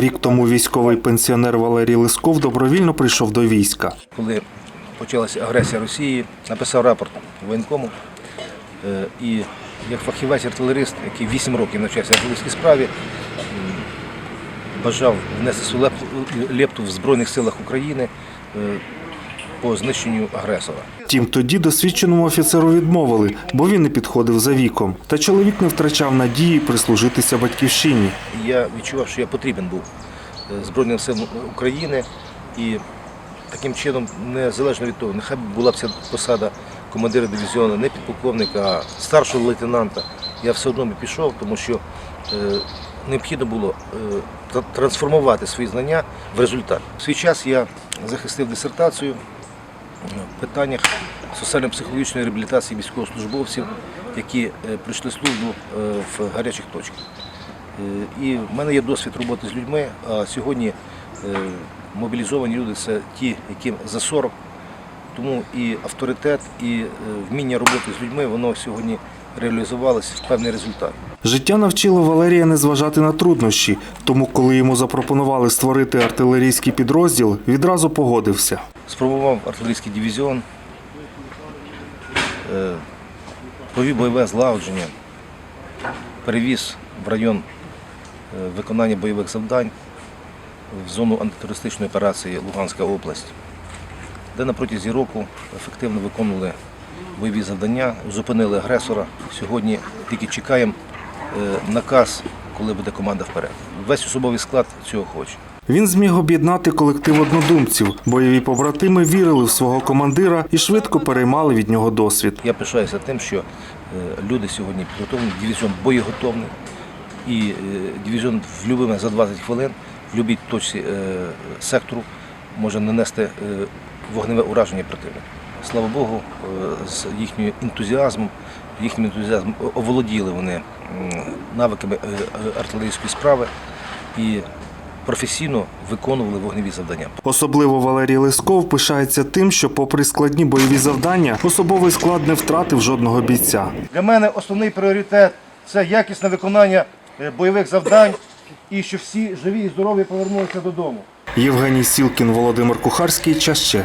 Рік тому військовий пенсіонер Валерій Лисков добровільно прийшов до війська. коли почалася агресія Росії, написав рапорт воєнкому. Е, І як фахівець-артилерист, який 8 років навчався в артилерійській справі, бажав внести свою лепту в Збройних силах України е, по знищенню агресора. Втім, тоді досвідченому офіцеру відмовили, бо він не підходив за віком. Та чоловік не втрачав надії прислужитися батьківщині. Я відчував, що я потрібен був е, Збройним силам України і таким чином, незалежно від того, нехай була б ця посада командира дивізіону, не підполковника, а старшого лейтенанта, я все одно пішов, тому що е, необхідно було е, трансформувати свої знання в результат. В свій час я захистив дисертацію питаннях соціально-психологічної реабілітації військовослужбовців, які е, пройшли службу е, в гарячих точках. Е, І в мене є досвід роботи з людьми, а сьогодні мобілізовані люди це ті, яким за 40. Тому і авторитет, і вміння роботи з людьми, воно сьогодні реалізувалося в певний результат. Життя навчило Валерія не зважати на труднощі, тому коли йому запропонували створити артилерійський підрозділ, відразу погодився. Спробував артилерійський дивізіон, е, провів бойове злагодження, перевіз в район е, виконання бойових завдань в зону антитерористичної операції Луганська область, де на протязі року ефективно виконували бойові завдання, зупинили агресора. Сьогодні тільки чекаємо наказ, коли буде команда вперед. Весь особовий склад цього хоче. Він зміг об'єднати колектив однодумців. Бойові побратими вірили в свого командира і швидко переймали від нього досвід. Я пишаюся тим, що е, люди сьогодні підготовлені, дивізіон боєготовний, і е, дивізіон в любими за 20 хвилин в будь-якій точці е, сектору може нанести е, вогневе ураження противника. Слава Богу, е, з їхнім ентузіазмом, їхнім ентузіазмом оволоділи вони навиками е, е, артилерійської справи і професійно виконували вогневі завдання. Особливо Валерій Лисков пишається тим, що, попри складні бойові завдання, особовий склад не втратив жодного бійця. Для мене основний пріоритет це якісне виконання бойових завдань і щоб всі живі і здорові повернулися додому. Євгеній Сілкін, Володимир Кухарський. Час ще.